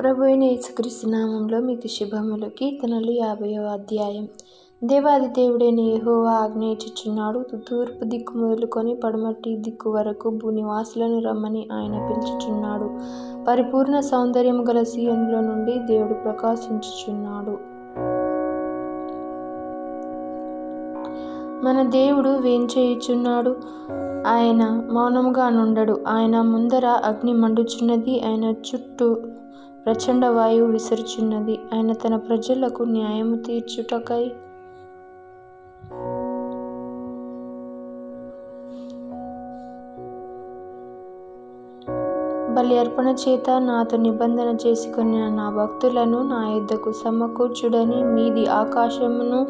ప్రభు యేసుక్రీస్తు నామంలో మీకు శుభములు కీర్తనలు యాభైవ అధ్యాయం. దేవాది దేవుడైన యహోవా ఆజ్ఞయించుచున్నాడు తూర్పు దిక్కు మొదలుకొని పడమటి దిక్కు వరకు భూనివాసులను రమ్మని ఆయన పిలుచుచున్నాడు. పరిపూర్ణ సౌందర్యం గల సీఎంలో నుండి దేవుడు ప్రకాశించుచున్నాడు. మన దేవుడు వేంచేయుచున్నాడు ఆయన మౌనముగా నుండడు. ఆయన ముందర అగ్ని మండుచున్నది. ఆయన చుట్టూ ప్రచండ వాయువు విసురుచున్నది. ఆయన తన ప్రజలకు న్యాయము తీర్చుటకై బలి అర్పణ చేత నాతో నిబంధన చేసుకున్న నా భక్తులను నా యొద్దకు సమకూర్చుడని మీది ఆకాశమును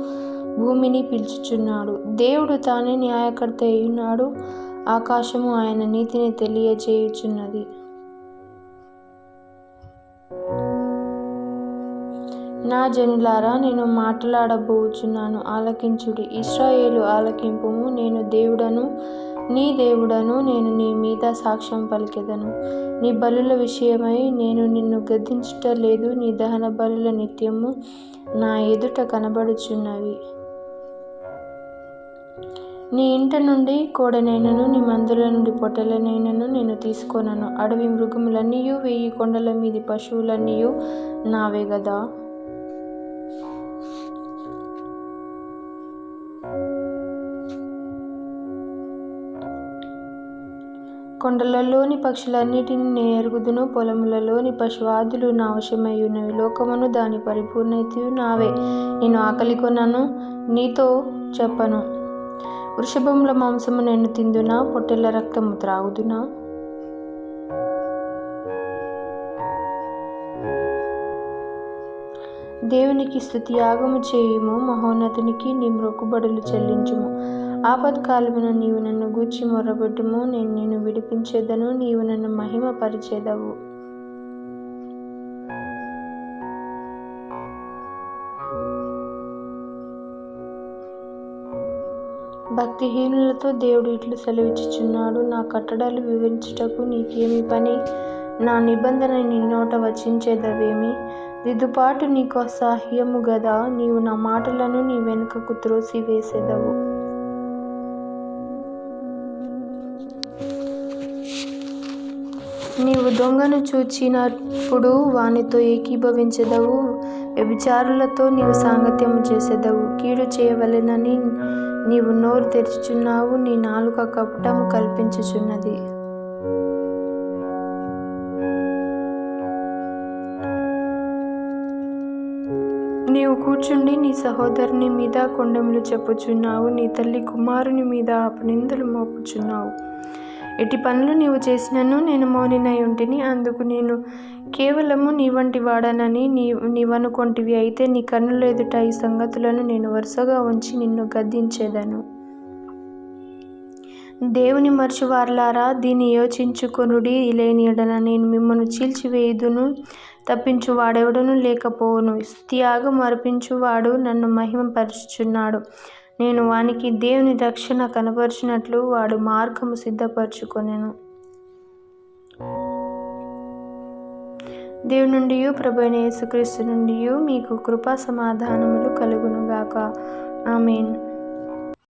భూమిని పిలుచుచున్నాడు. దేవుడు తానే న్యాయకర్త అయ్యున్నాడు. ఆకాశము ఆయన నీతిని తెలియజేయుచున్నది. నా జనులారా నేను మాట్లాడబోచున్నాను. ఆలకించుడి. ఇస్రాయేలు ఆలకింపుము. నేను దేవుడను నీ దేవుడను నేను నీ మీద సాక్ష్యం పలికెదను. నీ బలుల విషయమై నేను నిన్ను గద్దించుట లేదు. నీ దహన బలుల నిత్యము నా ఎదుట కనబడుచున్నవి. నీ ఇంట నుండి కోడనైనను నీ మందుల నుండి పొట్టెలనైనను నేను తీసుకొనను. అడవి మృగములన్నీయు వెయ్యి కొండల మీది పశువులన్నీయు నావే గదా? కొండలలోని పక్షులన్నిటిని నే ఎరుగుదును పొలములలోని పశువాదులు నా వశమయ్యున్నవి. లోకమును దాని పరిపూర్ణతయు నావే. నేను ఆకలి కొనను నీతో చెప్పను. వృషభముల మాంసము నేను తిందునా? పొట్టెల రక్తము త్రాగుదునా? దేవునికి స్థుతి యాగము చేయుము మహోన్నతునికి నీ మొక్కుబడులు చెల్లించుము. ఆపత్కాలమున నీవు నన్ను గూర్చి మొరబెట్టుము నేను నిన్ను విడిపించేదను నీవు నన్ను మహిమ పరిచేదవు భక్తిహీనులతో దేవుడు ఇట్లు సెలవిచ్చుచున్నాడు. నా కట్టడాలు వివరించుటకు నీకేమి పని? నా నిబంధన నీ నోట వచించేదవేమి? దిద్దుపాటు నీకు అసహ్యము గదా? నీవు నా మాటలను నీ వెనుకకు త్రోసి నీవు దొంగను చూచినప్పుడు వానితో ఏకీభవించదవు. వ్యభిచారులతో నీవు సాంగత్యం చేసేదవు. కీడు చేయవలెనని నీవు నోరు తెరుచుచున్నావు. నీ నాలుక కపటం కల్పించుచున్నది. నీవు కూర్చుండి నీ సహోదరుని మీద కొండములు చెప్పుచున్నావు. నీ తల్లి కుమారుని మీద అపనిందలు మోపుచున్నావు. ఎట్టి పనులు నీవు చేసినను నేను మౌనినై ఉంటిని. అందుకు నేను కేవలము నీ వంటి వాడనని నీ నీవనుకొంటివి. అయితే నీ కన్నుల ఎదుట ఈ సంగతులను నేను వరుసగా ఉంచి నిన్ను గద్దించేదను. దేవుని మర్చివార్లారా దీన్ని యోచించుకొనుడి. లేని ఎడల నేను మిమ్మల్ని చీల్చివేయుదును తప్పించు వాడెవడను లేకపోవును. స్థియాగం అర్పించువాడు నన్ను మహిమపరుచుచున్నాడు. నేను వానికి దేవుని రక్షణ కనపరిచినట్లు వాడు మార్గము సిద్ధపరచుకొనెను. దేవుని నుండి ప్రభు యేసుక్రీస్తు నుండి మీకు కృపా సమాధానములు కలుగునుగాక. ఆమెన్.